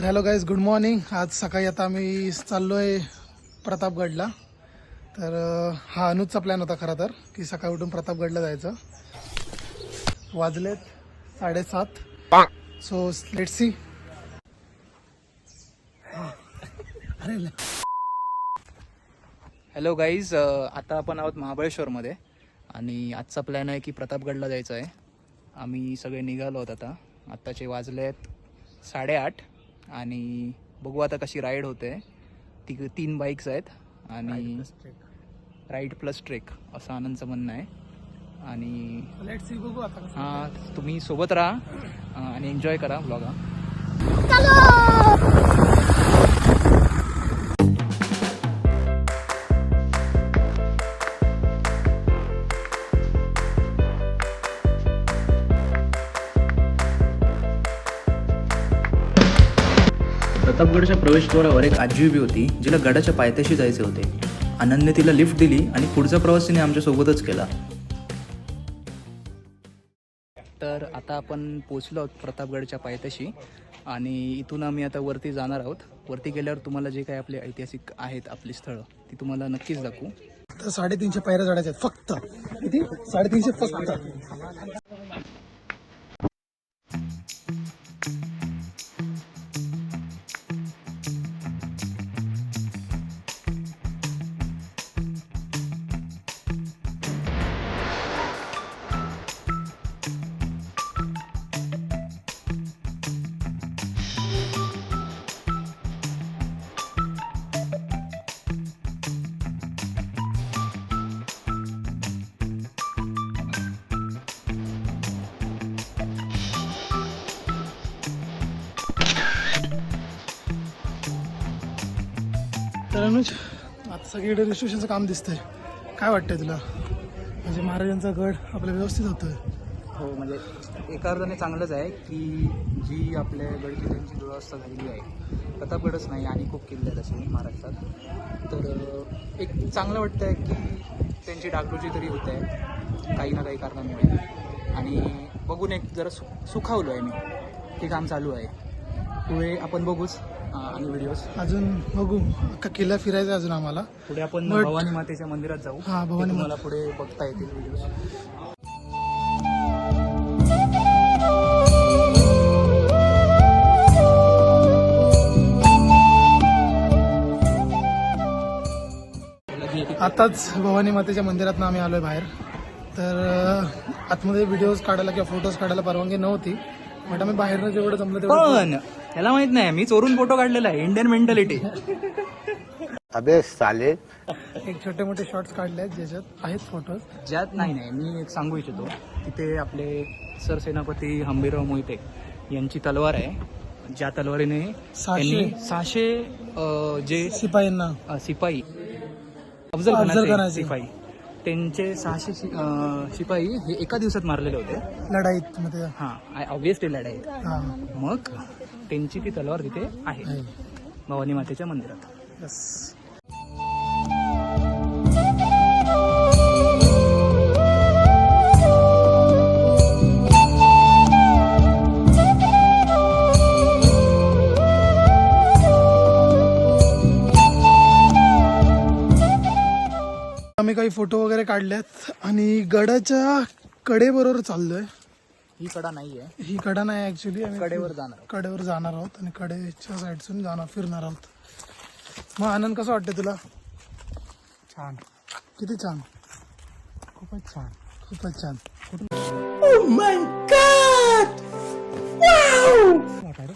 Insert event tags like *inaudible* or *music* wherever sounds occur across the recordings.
तर hello guys good morning आज सकाळी आता आम्ही चाललो आहे प्रतापगडला. तर हा अनुजचा प्लॅन होता खरा तर की सकाळी उठून प्रतापगडला जायचं. वाजलेत साडेसात. सो लेट सी अरे हॅलो गाईज आता आपण आहोत महाबळेश्वरमध्ये. आणि आजचा प्लॅन आहे की प्रतापगडला जायचं आहे आम्ही सगळे निघालो आहोत आता. आत्ताचे वाजले आहेत साडेआठ. आणि बघू आता कशी राईड होते. ती तीन बाईक्स आहेत आणि राईड प्लस ट्रेक असं आनंदचं म्हणणं आहे. आणि. हां तुम्ही सोबत राहा आणि एन्जॉय करा ब्लॉग प्रतापगडच्या प्रवेशद्वारावर एक आजी उभी होती जिला गडाच्या पायथ्याशी जायचे होते. आनंदने तिला लिफ्ट दिली आणि पुढचा प्रवास तिने आमच्यासोबतच केला. तर आता आपण पोचलो आहोत प्रतापगडच्या पायथ्याशी आणि इथून आम्ही आता वरती जाणार आहोत. वरती गेल्यावर तुम्हाला जे काही आपले ऐतिहासिक आहेत आपली स्थळं ती तुम्हाला नक्कीच दाखवू. तर साडेतीनशे पायऱ्या चढायच्या आहेत फक्त. किती? साडेतीनशे फक्त. मित्रांनोच आता सगळीकडे रजिस्ट्रेशनचं काम दिसतंय. काय वाटतंय तुला? म्हणजे महाराजांचा गड आपला व्यवस्थित होतोय. हो म्हणजे एका अर्थाने चांगलंच आहे की जी आपल्या गड किल्ल्यांची दुरावस्था झालेली आहे प्रतापगडच नाही आणि खूप किल्ले आहेत असे महाराष्ट्रात. तर एक चांगलं वाटतं आहे की त्यांची डागडुजी तरी होत आहे काही ना काही कारणामुळे. आणि बघून एक जरा सु सुखावलो आहे मी ते काम चालू आहे. पुढे आपण बघूच. आणि व्हिडिओज अजून बघू. अख्खा किल्ला फिरायचा आहे अजून आम्हाला. पुढे आपण But- भवानी मातेच्या मंदिरात जाऊ. हा, ते भवानी तुम्हाला पुढे बघता येतील व्हिडिओज आताच भवानी मातेच्या मंदिरात आम्ही आलोय बाहेर. तर अं, आतमध्ये व्हिडिओज काढायला किंवा फोटोज काढायला परवानगी नव्हती बट आम्ही बाहेरनं जेवढं जमलं तेवढं पण त्याला माहीत नाही मी चोरून फोटो काढलेला आहे इंडियन मेंटॅलिटी अबे साले. एक छोटे मोठे शॉर्ट्स काढले आहेत ज्याच्यात आहेत फोटोज ज्यात नाही नाही मी एक सांगू इच्छितो. तिथे आपले सरसेनापती हंबीरराव मोहिते यांची तलवार आहे. ज्या तलवारीने सहाशे. त्यांनी सहाशे जे शिपायांना अं, शिपाई अफजल खानाचे. त्यांचे सहाशे शि- शिपाई हे एका दिवसात मारलेले होते. लढाईत मध्ये हा ऑब्विसली लढाई. हा. मग त्यांची ती तलवार तिथे आहे. भवानी मातेच्या मंदिरात. काही फोटो वगैरे काढलेत आणि गडाच्या कडेबरोबर चाललोय. ही कडा नाही आहे ही कडा नाही ऍक्च्युली आम्ही कडेवर जाणार आहोत. कडेवर जाणार आहोत आणि कडेच्या साईडसून जाणार फिरणार आहोत. मग आनंद कसं वाटतं तुला? छान. किती छान? खूपच छान. खूपच छान.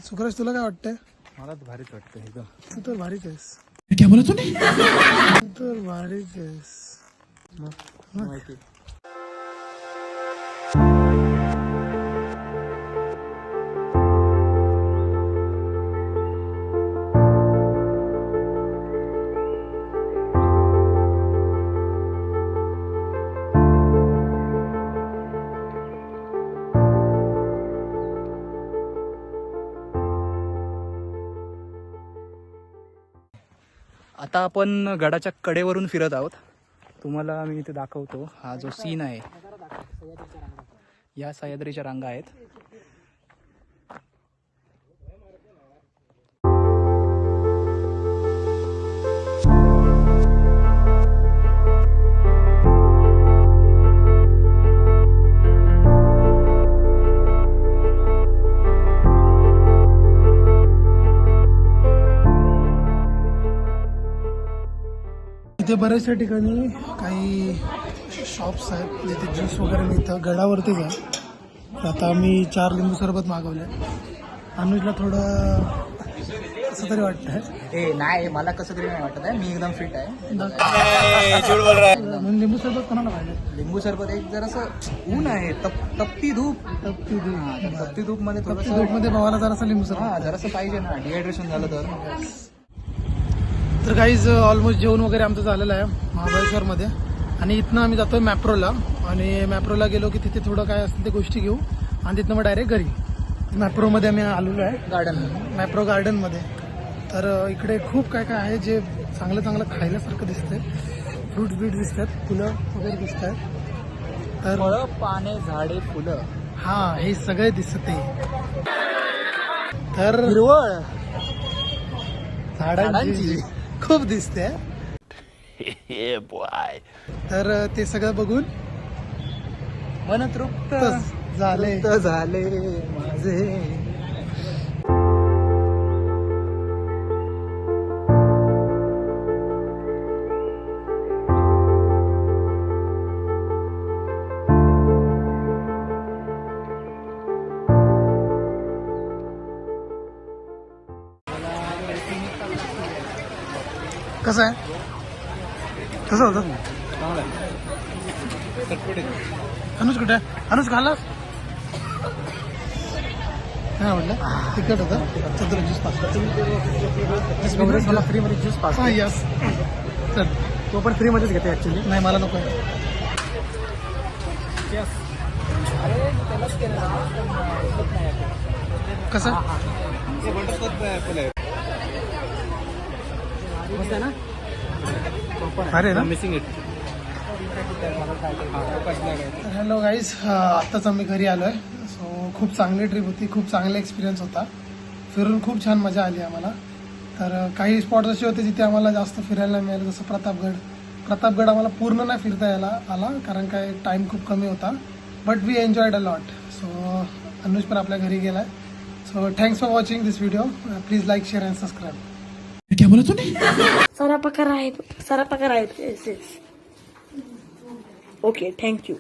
सुखराज तुला काय वाटतंय? मला तर भारीच वाटतं एकदम. तू तर भारीच आहेस. तर भारीच आहेस. माहिती. आता आपण गडाच्या कडेवरून फिरत आहोत. तुम्हाला मी इथे दाखवतो. हा जो सीन आहे. या सह्याद्रीच्या रांगा आहेत. इथे बऱ्याचशा ठिकाणी काही शॉप्स आहेत जिथे ज्यूस वगैरे मिळतं. गडावरतीच आहे तर आता आम्ही चार लिंबू सरबत मागवले. अनुजला थोडं कसं तरी वाटतंय. ए नाही मला कसं तरी नाही वाटत आहे. मी एकदम फिट आहे. लिंबू सरबत कोणाला पाहिजे लिंबू सरबत एक जरासं ऊन आहे तप तपती धूप. तपती हा, धूपमध्ये तपती थोडस दूधमध्ये भावाला जरासा लिंबू सरबत. हा जरासं पाहिजे ना. डिहायड्रेशन झालं तर. तर काहीच ऑलमोस्ट जेवण वगैरे आमचं झालेलं आहे महाबळेश्वरमध्ये. आणि इथनं आम्ही जातोय मॅप्रोला. आणि मॅप्रोला गेलो की तिथे थोडं काय असेल ते गोष्टी घेऊ. आणि तिथनं मग डायरेक्ट घरी. मॅप्रोमध्ये आम्ही आलेलो आहे. गार्डन मॅप्रो गार्डनमध्ये. तर अ, इकडे खूप काय काय आहे जे चांगलं चांगलं खायल्यासारखं दिसतंय. फ्रूट बीट दिसतात फुलं वगैरे दिसत आहेत तर पाने झाडे फुलं. हा हे सगळे दिसत आहे. तर हिरवळ. झाडांची. खूप दिसते. *laughs* तर ते सगळं बघून मन तृप्त झाले. तृप्त झाले माझे कसं आहे? कसं होतं? अनुज कुठे आहे? अनुज खाल्ला? काय म्हटलं? तिकट होतं? चतुर ज्यूस काँग्रेस मला फ्री मध्ये ज्यूस पास हा यस चल. तो पण फ्री मध्येच घेते ऍक्च्युली नाही मला नको आहे. अरे ना? मिसिंग इट हॅलो गाईज आत्ताच आम्ही घरी आलो आहे सो खूप चांगली ट्रिप होती खूप चांगला एक्सपिरियन्स होता. फिरून खूप छान मजा आली आम्हाला. तर काही स्पॉट असे होते जिथे आम्हाला जास्त फिरायला मिळालं जसं प्रतापगड. प्रतापगड आम्हाला पूर्ण नाही फिरता यायला आला कारण काय टाईम खूप कमी होता. But we enjoyed a lot so Anuj पण आपल्या घरी गेलाय. So thanks for watching this video please like share and subscribe सारा प्रकार आहेत सारा प्रकार आहेत येस येस ओके थँक्यू